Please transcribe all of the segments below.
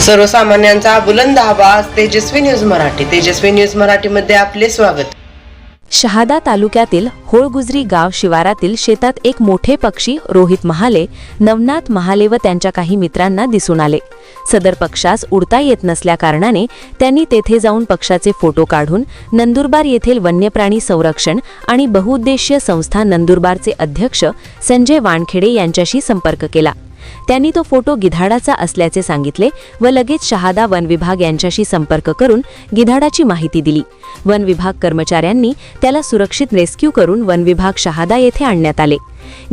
सर्वसामान्यांचा बुलंद आवाज तेजस्वी न्यूज मराठी. तेजस्वी न्यूज मराठीमध्ये आपले स्वागत. शहादा तालुक्यातील होळगुजरी गाव शिवारातील शेतात एक मोठे पक्षी रोहित महाले नवनाथ महाले व त्यांच्या काही मित्रांना दिसून आले. सदर पक्षास उडता येत नसल्याकारणाने त्यांनी तेथे जाऊन पक्षाचे फोटो काढून नंदुरबार येथील वन्यप्राणी संरक्षण आणि बहुउद्देशीय संस्था नंदुरबारचे अध्यक्ष संजय वानखेडे यांच्याशी संपर्क केला. त्यांनी तो फोटो गिधाडाचा असल्याचे सांगितले व लगेच शहादा वन विभाग यांच्याशी संपर्क करून गिधाडाची माहिती दिली. वन विभाग कर्मचाऱ्यांनी त्याला सुरक्षित रेस्क्यू करून वन विभाग शहादा येथे आणण्यात आले.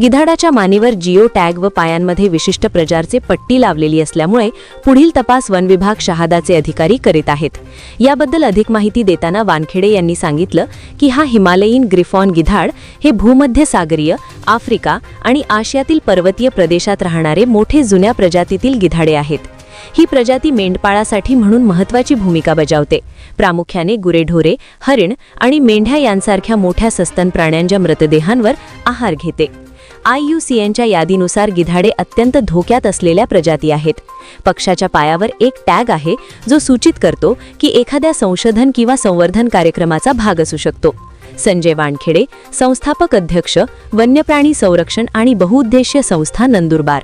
गिधाडाच्या मानेवर जिओ टॅग व पायांमध्ये विशिष्ट प्रजारचे पट्टी लावलेली असल्यामुळे पुढील तपास वन विभाग शहादाचे अधिकारी करीत आहेत. याबद्दल अधिक माहिती देताना वानखेडे यांनी सांगितलं की हा हिमालयीन ग्रिफॉन गिधाड हे भूमध्य सागरीय आफ्रिका आणि आशियातील पर्वतीय प्रदेशात राहणारे मोठे जुन्या प्रजातीतील गिधाडे आहेत. ही प्रजाती मेंढपाळासाठी म्हणून महत्वाची भूमिका बजावते. प्रामुख्याने गुरेढोरे हरिण आणि मेंढ्या यांसारख्या मोठ्या सस्तन प्राण्यांच्या मृतदेहांवर आहार घेते. आय यू सी एनच्या यादीनुसार गिधाडे अत्यंत धोक्यात असलेल्या प्रजाती आहेत. पक्षाच्या पायावर एक टॅग आहे जो सूचित करतो की एखाद्या संशोधन किंवा संवर्धन कार्यक्रमाचा भाग असू शकतो. संजय वानखेडे संस्थापक अध्यक्ष वन्यप्राणी संरक्षण आणि बहुउद्देशीय संस्था नंदुरबार.